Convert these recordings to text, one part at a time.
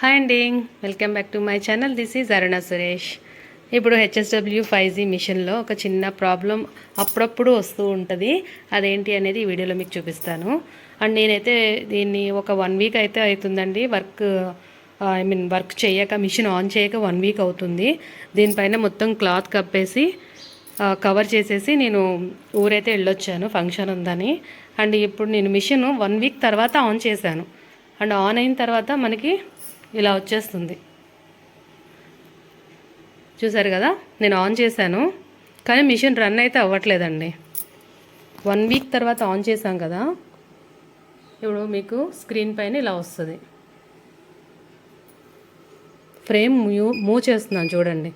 Hi అండి. Welcome back to my channel. This is Aruna Suresh. ఇప్పుడు HSW five G మిషన్లో ఒక చిన్న ప్రాబ్లం అప్పుడప్పుడు వస్తూ ఉంటుంది. అదేంటి అనేది ఈ వీడియోలో మీకు చూపిస్తాను. అండ్ నేనైతే దీన్ని ఒక వన్ వీక్ అయితే అవుతుందండి. వర్క్ ఐ మీన్ వర్క్ చేయక మిషన్ ఆన్ చేయక వన్ వీక్ అవుతుంది. దీనిపైన మొత్తం క్లాత్ కప్పేసి కవర్ చేసేసి నేను ఊరైతే వెళ్ళొచ్చాను ఫంక్షన్ ఉందని. అండ్ ఇప్పుడు నేను మిషన్ వన్ వీక్ తర్వాత ఆన్ చేశాను. అండ్ ఆన్ అయిన తర్వాత మనకి ఇలా వచ్చేస్తుంది. చూసారు కదా? నేను ఆన్ చేశాను. కానీ మిషన్ రన్ అయితే అవ్వట్లేదండి. వన్ వీక్ తర్వాత ఆన్ చేశాం కదా? ఇప్పుడు మీకు స్క్రీన్ పైన ఇలా వస్తుంది. ఫ్రేమ్ మూవ్ మూవ్ చేస్తున్నాను చూడండి.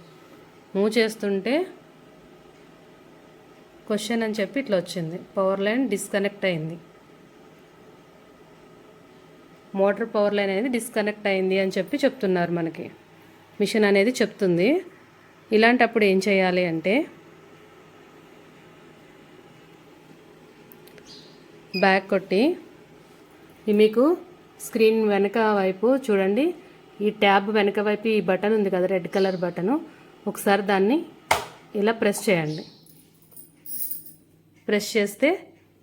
మూవ్ చేస్తుంటే క్వశ్చన్ అని చెప్పి ఇట్లా వచ్చింది. పవర్ లైన్ డిస్కనెక్ట్ అయింది. మోటార్ పవర్ లైన్ అనేది డిస్కనెక్ట్ అయింది అని చెప్పి చెప్తున్నారు మనకి. మిషన్ అనేది చెప్తుంది. ఇలాంటప్పుడు ఏం చేయాలి అంటే బ్యాక్ కొట్టి మీకు స్క్రీన్ వెనక వైపు చూడండి. ఈ ట్యాబ్ వెనక వైపు ఈ బటన్ ఉంది కదా రెడ్ కలర్ బటను. ఒకసారి దాన్ని ఇలా ప్రెస్ చేయండి. ప్రెస్ చేస్తే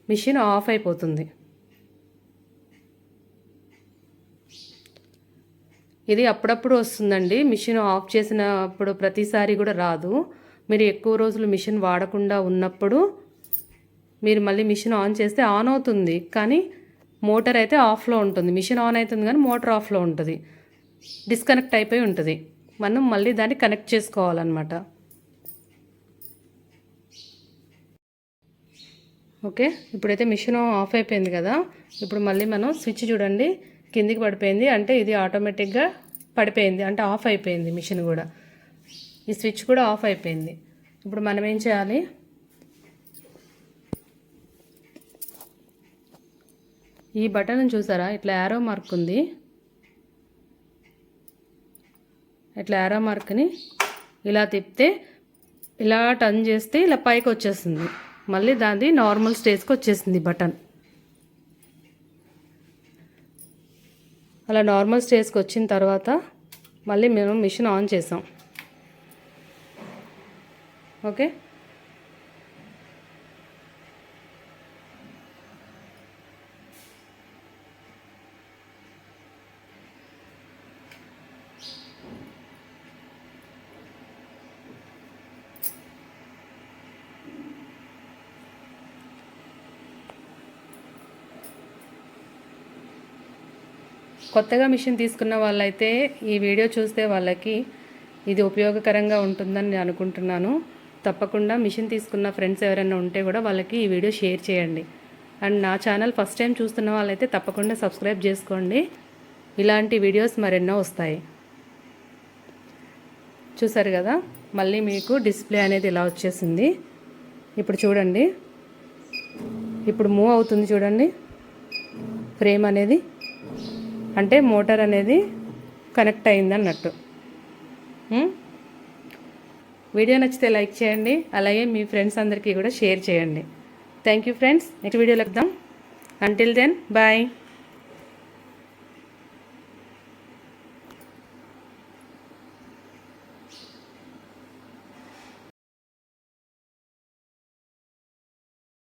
మిషన్ ఆఫ్ అయిపోతుంది. ఇది అప్పుడప్పుడు వస్తుందండి. మిషన్ ఆఫ్ చేసినప్పుడు ప్రతిసారి కూడా రాదు. మీరు ఎక్కువ రోజులు మిషన్ వాడకుండా ఉన్నప్పుడు మీరు మళ్ళీ మిషన్ ఆన్ చేస్తే ఆన్ అవుతుంది. కానీ మోటార్ అయితే ఆఫ్లో ఉంటుంది. మిషన్ ఆన్ అవుతుంది కానీ మోటార్ ఆఫ్లో ఉంటుంది. డిస్కనెక్ట్ అయిపోయి ఉంటుంది. మనం మళ్ళీ దాన్ని కనెక్ట్ చేసుకోవాలన్నమాట. ఓకే? ఇప్పుడైతే మిషన్ ఆఫ్ అయిపోయింది కదా. ఇప్పుడు మళ్ళీ మనం స్విచ్ చూడండి. కిందికి పడిపోయింది. అంటే ఇది ఆటోమేటిక్గా పడిపోయింది. అంటే ఆఫ్ అయిపోయింది మిషన్ కూడా. ఈ స్విచ్ కూడా ఆఫ్ అయిపోయింది. ఇప్పుడు మనం ఏం చేయాలి? ఈ బటన్ చూసారా? ఇట్లా యారో మార్క్ ఉంది. ఇట్లా యారో మార్క్ని ఇలా తిప్పితే ఇలా టర్న్ చేస్తే ఇలా పైకి వచ్చేస్తుంది. మళ్ళీ దాది నార్మల్ స్టేజ్కి వచ్చేసింది బటన్ అలా నార్మల్ స్టేజ్కి వచ్చిన తర్వాత మళ్ళీ మేము మిషన్ ఆన్ చేసాం. ఓకే కొత్తగా మిషన్ తీసుకున్న వాళ్ళైతే ఈ వీడియో చూస్తే వాళ్ళకి ఇది ఉపయోగకరంగా ఉంటుందని నేను అనుకుంటున్నాను. తప్పకుండా మిషన్ తీసుకున్న ఫ్రెండ్స్ ఎవరైనా ఉంటే కూడా వాళ్ళకి ఈ వీడియో షేర్ చేయండి. అండ్ నా ఛానల్ ఫస్ట్ టైం చూస్తున్న వాళ్ళైతే తప్పకుండా సబ్స్క్రైబ్ చేసుకోండి. ఇలాంటి వీడియోస్ మరెన్నో వస్తాయి. చూసారు కదా? మళ్ళీ మీకు డిస్ప్లే అనేది ఇలా వచ్చేసింది. ఇప్పుడు చూడండి. ఇప్పుడు మూవ్ అవుతుంది చూడండి. ఫ్రేమ్ అనేది. అంటే మోటార్ అనేది కనెక్ట్ అయింది అన్నట్టు. వీడియో నచ్చితే లైక్ చేయండి అలాగే మీ ఫ్రెండ్స్ అందరికీ కూడా షేర్ చేయండి. థ్యాంక్ యూ ఫ్రెండ్స్ నెక్స్ట్ వీడియోలో వద్దాం అంటిల్ దెన్ బాయ్